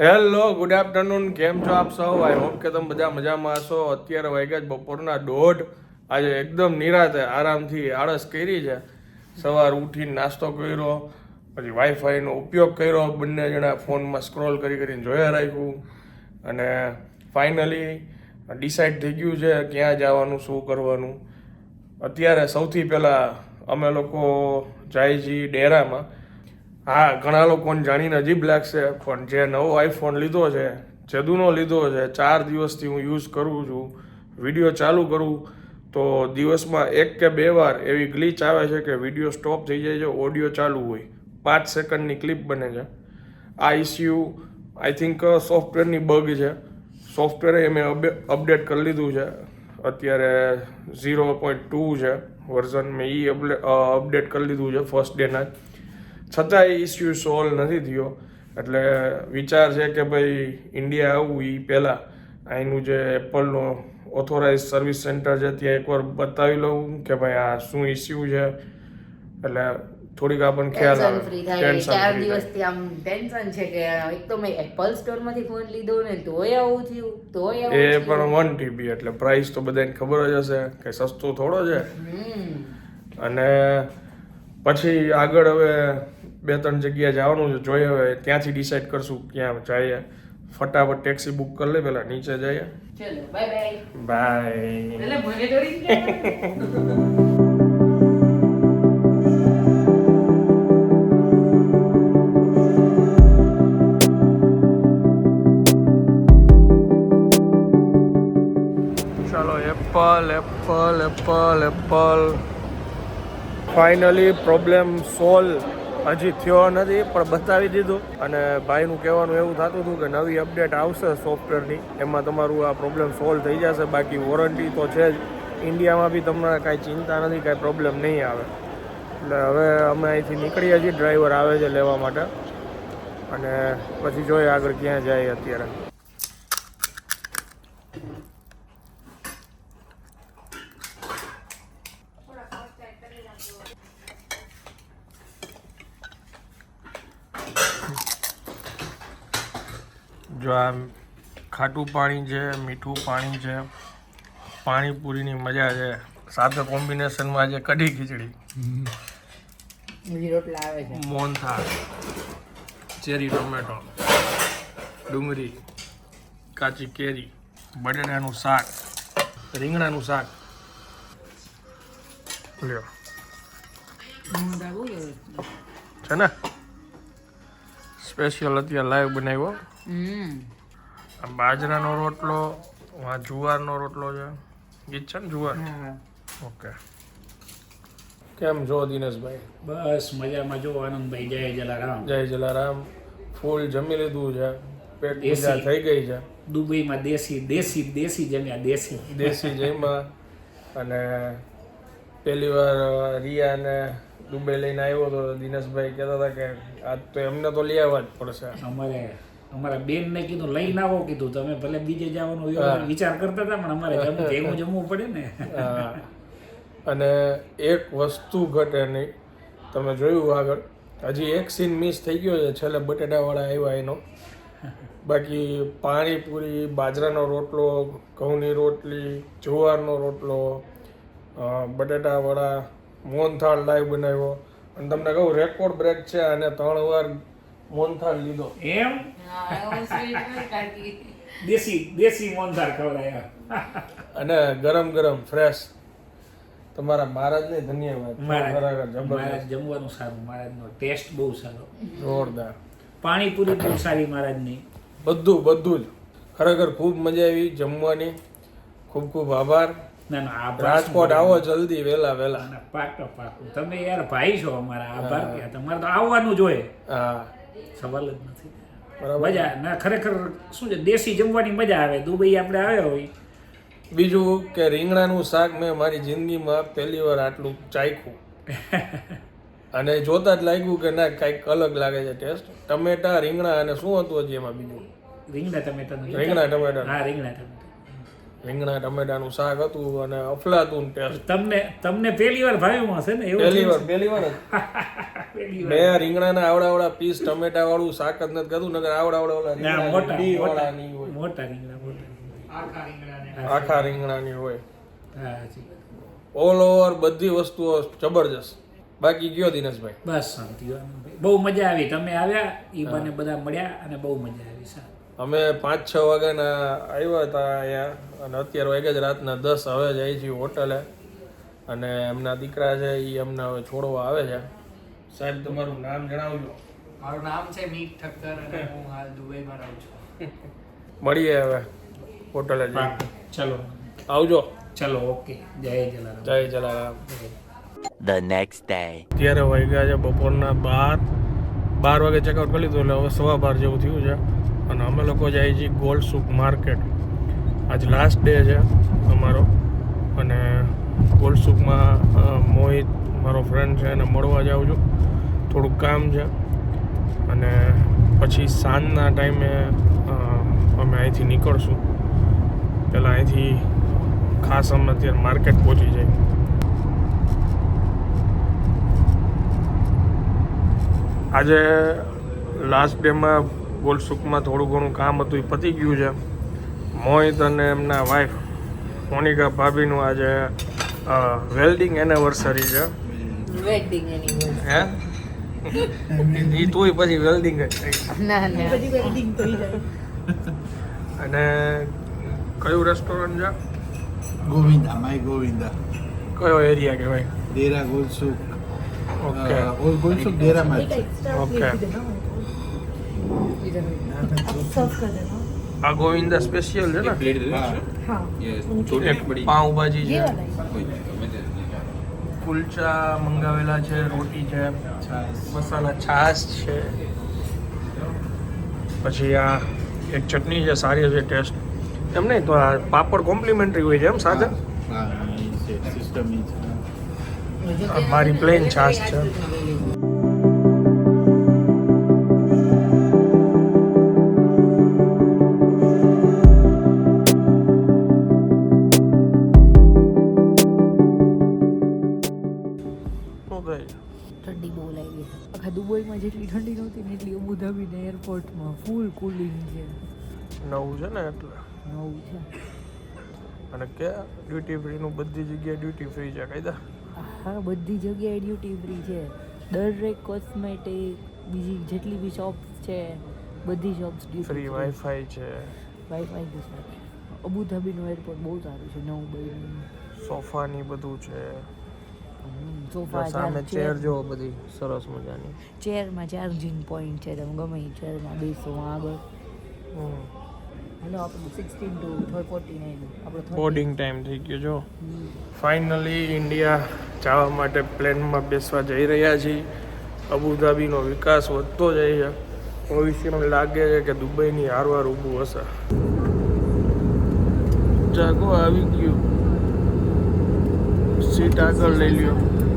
Hello good afternoon કેમ છો આપ સૌ? આઈ હોપ કે તમે બધા મજામાં હશો. અત્યારે વાગ્યા જ બપોરના દોઢ. આજે એકદમ નિરાતે આરામથી આળસ કરી છે. સવાર ઉઠીને નાસ્તો કર્યો, પછી વાઈફાઈનો ઉપયોગ કર્યો, બંને જણા ફોનમાં સ્ક્રોલ કરી કરીને જોયા રાખ્યું. અને ફાઇનલી ડિસાઇડ થઈ ગયું છે ક્યાં જવાનું, શું કરવાનું. અત્યારે સૌથી પહેલાં અમે લોકો જાય છીએ ડેરામાં. હા, ઘણા લોકોને જાણીને અજીબ લાગશે. પણ જે નવો આઈફોન લીધો છે, જદુનો લીધો છે, ચાર દિવસથી હું યુઝ કરું છું, વીડિયો ચાલુ કરું, તો દિવસમાં એક કે બે વાર એવી ગ્લીચ આવે છે કે વીડિયો સ્ટોપ થઈ જાય છે ઓડિયો ચાલુ હોય. પાંચ સેકન્ડની ક્લિપ બને છે. આ ઇસ્યુ આઈ થિંક સોફ્ટવેરની બગ છે. સોફ્ટવેરે મેં અપડેટ કરી લીધું છે. અત્યારે ઝીરો પોઈન્ટ ટુ છે વર્ઝન મેં એ અપડેટ કરી લીધું છે ફર્સ્ટ ડેના જ. છતાં એ ઇસ્યુ સોલ્વ નથી થયો. એટલે વિચાર છે કે ભાઈ ઇન્ડિયા આવવું એ પહેલાં અહીંનું જે એપલનું ઓથોરાઇઝ સર્વિસ સેન્ટર છે ત્યાં એકવાર બતાવી લઉં કે ભાઈ આ શું ઇસ્યુ છે. એટલે થોડીક આપણને ખ્યાલ આવે. ચાર દિવસથી આમ ટેન્શન છે કે એક તો મેં એપલ સ્ટોરમાંથી ફોન લીધો ને તોય આવું થયું તોય એ પણ વન ટીબી એટલે પ્રાઇસ તો બધાને ખબર જ હશે કે સસ્તો થોડો છે. અને પછી આગળ હવે બે ત્રણ જગ્યાએ જવાનું છે જોઈએ હવે ત્યાંથી ડિસાઈડ કરશું ક્યાં જઈએ. ફટાફટ ટેક્સી બુક કરી લે પેલા નીચે જઈએ. ચલો bye bye apple apple apple apple finally problem solve હજી થયો નથી, પણ બતાવી દીધું. અને ભાઈનું કહેવાનું એવું થતું હતું કે નવી અપડેટ આવશે સોફ્ટવેરની એમાં તમારું આ પ્રોબ્લેમ સોલ્વ થઈ જશે, બાકી વોરંટી તો છે જ. ઇન્ડિયામાં બી તમને કાંઈ ચિંતા નથી, કાંઈ પ્રોબ્લેમ નહીં આવે. એટલે હવે અમે અહીંથી નીકળીએ છીએ ડ્રાઈવર આવે છે લેવા માટે. અને પછી જોઈએ આગળ ક્યાં જાય અત્યારે. જો આ ખાટું પાણી છે મીઠું પાણી છે પાણીપુરીની મજા છે. સાથે કોમ્બિનેશનમાં છે કઢી ખીચડી. મોહનથાળ ચેરી ટોમેટો ડુંગળી કાચી કેરી બટેટાનું શાક રીંગણાનું શાક. લ્યો. છે. ને? સ્પેશિયલ અત્યારે લાઈવ બનાવ્યો. આ બાજરાનો રોટલો આ જુવારનો રોટલો છે. ગીત છે ને જુવાર? ઓકે કેમ છો દિનેશભાઈ? બસ મજામાં જો આનંદભાઈ જય જલારામ. જય જલારામ. ફૂલ જમી લીધું છે. પેટ. પૂજા થઈ ગઈ છે. દુબઈમાં દેશી દેશી દેશી જમ્યા દેશી. દેશી જયમાં અને પહેલી વાર રિયાને દુબઈ લઈને આવ્યો તો દિનેશભાઈ કહેતા હતા કે આજ તો એમને તો લઈ આવવા જ પડશે. અમારે અમારા બેનને કીધું લઈને આવો કીધું. તમે ભલે બીજે જવાનો વિચાર કરતા હતા પણ અમારે જમવું ભેગું જમવું પડે ને. અને એક વસ્તુ ઘટે નહીં. તમે જોયું આગળ. હજી એક સીન મિસ થઈ ગયો છે છેલ્લે બટેટાવાળા આવ્યા એનો. બાકી પાણીપુરી બાજરાનો રોટલો ઘઉંની રોટલી જુવારનો રોટલો બટેટાવાળા મોહનથાળ લાઈવ બનાવ્યો. અને તમને કહું રેકોર્ડ બ્રેક છે અને ત્રણ વાર મોહનથાળ લીધો. એમ. દેશી દેશી મોનધાર ખવડાયા અને ગરમ ગરમ ફ્રેશ તમારા મહારાજને ધન્યવાદ. મહારાજ જમવાનું. સારું મહારાજનો ટેસ્ટ બહુ સારો. જોરદાર. પાણીપુરી બહુ સારી મહારાજની. બધું બધું જ. ખરેખર ખૂબ મજા આવી જમવાની. ખૂબ ખૂબ આભાર. ના ના રાજકોટ આવો જલ્દી વહેલા વહેલા. ના, પાકો પાકો તમે યાર ભાઈ છો અમારા આભાર કે તમારે તો આવવાનું જ હોય. હા. સવાલ જ નથી. મજા ના ખરેખર શું છે દેશી જમવાની મજા આવે. દુબઈ આપણે આવ્યા હોય. બીજું કે રીંગણાનું શાક મેં મારી જિંદગીમાં પહેલી વાર આટલું ચાખ્યું. અને જોતા જ લાગ્યું કે ના કંઈક અલગ લાગે છે ટેસ્ટ. ટમેટા રીંગણા અને શું હતું હજી એમાં બીજું? રીંગણા ટમેટાનું. રીંગણા ટમેટા હા રીંગણા ટમેટા રીંગણા ટમેટાનું શાક હતું અને અફલાતું ટેસ્ટ તમને તમને પહેલી વાર ભાવ્યું હશે ને એવું પહેલી વાર પહેલી વાર જ. છે? પહેલી વાર. મેં રીંગણાના આવડા આવડા પીસ ટમેટા વાળું શાક જ નથી ખાધું નગર આવડા મોટા વાળા ની હોય. મોટા રીંગણા મોટા આખા રીંગણાની. હોય. ઓલ ઓવર બધી વસ્તુઓ જબરજસ્ત. બાકી ગયો દિનેશભાઈ. બસ શાંતિ બહુ મજા આવી. તમે આવ્યા એ મને બધા મળ્યા અને બહુ મજા આવી સા અમે પાંચ છ વાગ્યાના આવ્યા હતા અહીંયા અને અત્યારે વાગ્યા જ રાતના દસ હવે જાય છીએ હોટલે. અને એમના દીકરા છે એ અમને હવે છોડવા આવે છે. સાહેબ તમારું નામ જણાવજો. મારું નામ છે મીત ઠક્કર અને હું હાલ દુબઈમાં રહું છું. મળીએ હવે હોટલે. ચલો. આવજો. ચલો ઓકે. જય જલારામ. જય જલારામ. ધ નેક્સ્ટ ડે અત્યારે વાગ્યા છે બપોરના બાર. બાર વાગે ચેકઆઉટ કરી લીધું એટલે હવે સવા બાર જેવું થયું છે. અને અમે લોકો જઈએ છીએ ગોલ્ડ સુક માર્કેટ. આજ લાસ્ટ ડે છે અમારો. અને ગોલ્ડ સુકમાં મોહિત મારો ફ્રેન્ડ છે એને મળવા જાઉં છું. થોડુંક કામ છે. અને પછી સાંજના ટાઈમે અમે અહીંથી નીકળશું. પહેલાં અહીંથી ખાસ અમે અત્યારે માર્કેટ પહોંચી જાય. આજે લાસ્ટ ડેમાં ગોલસુકમાં થોડું ઘણું કામ હતું એ પતી ગયું છે. મોહિત અને એમના વાઈફ મોનિકા ભાભીનું આજે વેલ્ડિંગ એનિવર્સરી છે. હે? એ તોય પછી વેલ્ડિંગ જ થઈ અને કયું રેસ્ટોરન્ટ છે? ગોવિંદા માય ગોવિંદા. કયો એરિયા કહેવાય? Deira gold souk. Okay old Golsuk okay આ ગોવિંદા સ્પેશિયલ છે ને? हाँ. એક પાઉંભાજી છે. કુલચા મંગાવેલા છે રોટી છે મસાલા છાશ છે. પછી આ એક ચટણી છે સારી છે ટેસ્ટ. એમ નહીં તો આ પાપડ કોમ્પ્લિમેન્ટરી હોય છે એમ સાથે મારી પ્લેન છાશ છે. કે ડ્યુટી ફ્રીનું બધી જગ્યાએ ડ્યુટી ફ્રી છે કાયદા? હા બધી જગ્યાએ ડ્યુટી ફ્રી છે. દરેક કોસ્મેટિક બીજી જેટલી બી શોપ્સ છે બધી શોપ્સ ફ્રી વાઈફાઈ છે. વાઈફાઈ છે. અબુધાબીનું એરપોર્ટ બહુ સારું છે નવું બન્યું. સોફાની બધું છે. સોફા સામે ચેર જો બધી સરસ મજાની. ચેરમાં ચાર્જિંગ પોઈન્ટ છે તમે ગમે ચેરમાં બેસો આગળ. હમ. હેલો આપણું સિક્સટીન ટુ આપણો બોર્ડિંગ ટાઈમ થઈ ગયો જો. ફાઇનલી ઇન્ડિયા જવા માટે પ્લેનમાં બેસવા જઈ રહ્યા છીએ. અબુધાબીનો વિકાસ વધતો જાય છે. ભવિષ્યમાં લાગે છે કે દુબઈની હારવાર ઊભું હશે. જાગો આવી ગયું. સીટ આગળ લઈ લ્યો.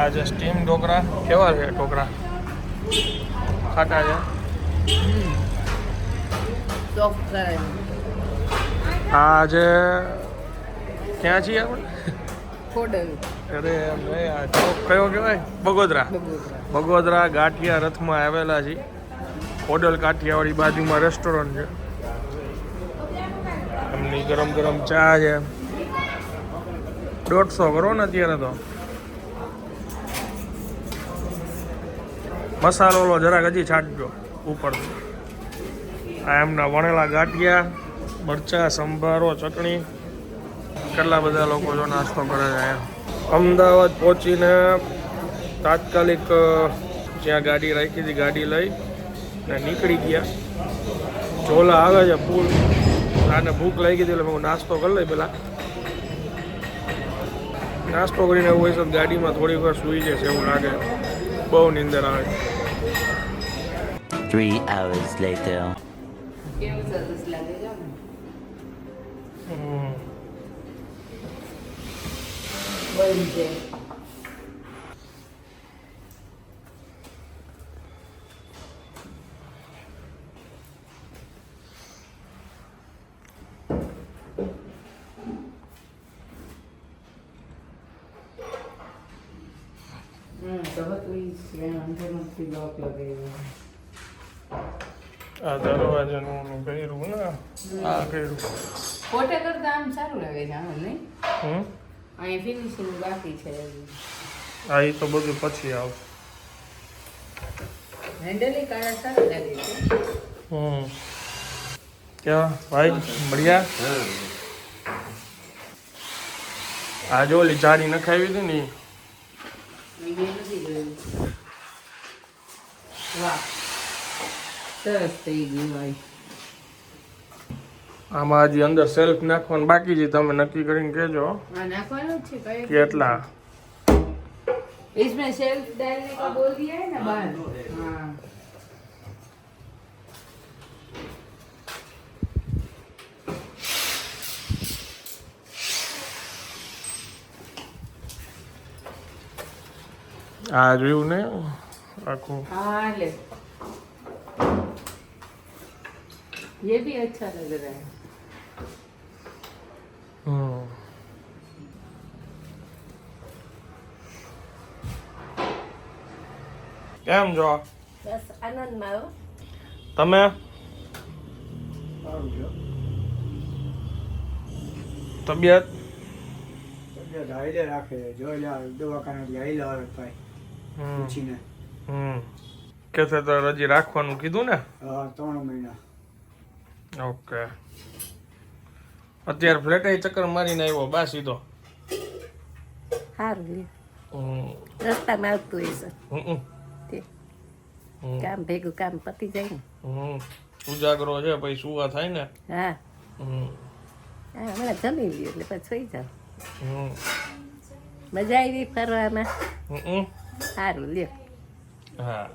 આ જે સ્ટીમ ઢોકળા કેવા છે ઢોકળા? ખાટા છે? આ જે ક્યાં છીએ આપણે? અરે નહીં, આ ચોક કયો કહેવાય? બગોદરા. બગોદરા. ગાંઠિયા રથમાં આવેલા છે હોડલ કાઠિયાવાડી બાજુમાં રેસ્ટોરન્ટ છે. એમની ગરમ ગરમ ચા છે. દોઢસો કરો ને અત્યારે તો. મસાલો જરાક હજી છાંટજો ઉપર આ એમના વણેલા ગાંઠિયા, મરચા, સંભારો, ચટણી. કેટલા બધા લોકો જો નાસ્તો કરે છે અમદાવાદ પહોંચીને તાત્કાલિક જ્યાં ગાડી રાખી હતી, ગાડી લઈ ને નીકળી ગયા. ઝોલા આવે છે ફૂલ. આને ભૂખ લાગી હતી એટલે હું નાસ્તો કરી લઈ પેલા. નાસ્તો કરીને એવું હોય તો ગાડીમાં થોડી વાર સૂઈ જશે એવું લાગે. બહુ નીંદર આવે છે Three hours later. કેવું સરસ લાગે છે આમ. હમ. બંધ છે તો એટલે અંદર નથી લોક આ દરવાજાનું કર્યું ને આ કર્યું. ફોટા કરતા આમ સારું લાગે છે આમ નહીં? હમ? અહીં ફિનિશિંગ બાકી છે. આ એ તો બધું પછી આવ. હેન્ડલી કાળા સારું લાગે છે. હમ. ક્યાં? ભાઈ મળ્યા? આ જો ઓલી જારી નખાવી હતી ને વાહ સરસ થઈ ગયું ભાઈ આમાં હજી અંદર સેલ્ફ નાખવાનું બાકી છે તમે નક્કી કરીને કહેજો આ નાખવાનું જ છે કઈ કેટલા इसमें शेल्फ डालने का बोल दिया है ना बाहर हाँ આ જોયું ને આખું हाँ ले ये भी अच्छा लग रहा है હમ કેમ છો બસ આનંદમાં હો. તમે તબિયત હાઈલે રાખે જોઈ લે દવાખાને હાઈલે આવે ભાઈ હમ પૂછીને હમ. કે છે તો હજી રાખવાનું કીધું ને? હા ત્રણ મહિના. ઓકે. અત્યારે ફ્લેટે ચક્કર મારીને આવ્યો બા સીધો. સારું લે હમ. રસ્તામાં આવતું હશે. છે હમ. કામ ભેગું કામ પતી જાય ને. હમ. ઉજાગરો છે પછી સુવા થાય ને. હા. હમ. હા હમણાં જમી લ્યો એટલે પછી સુઈ જાવ હમ. મજા આવી ફરવામાં. હમ સારું લ્યો. હા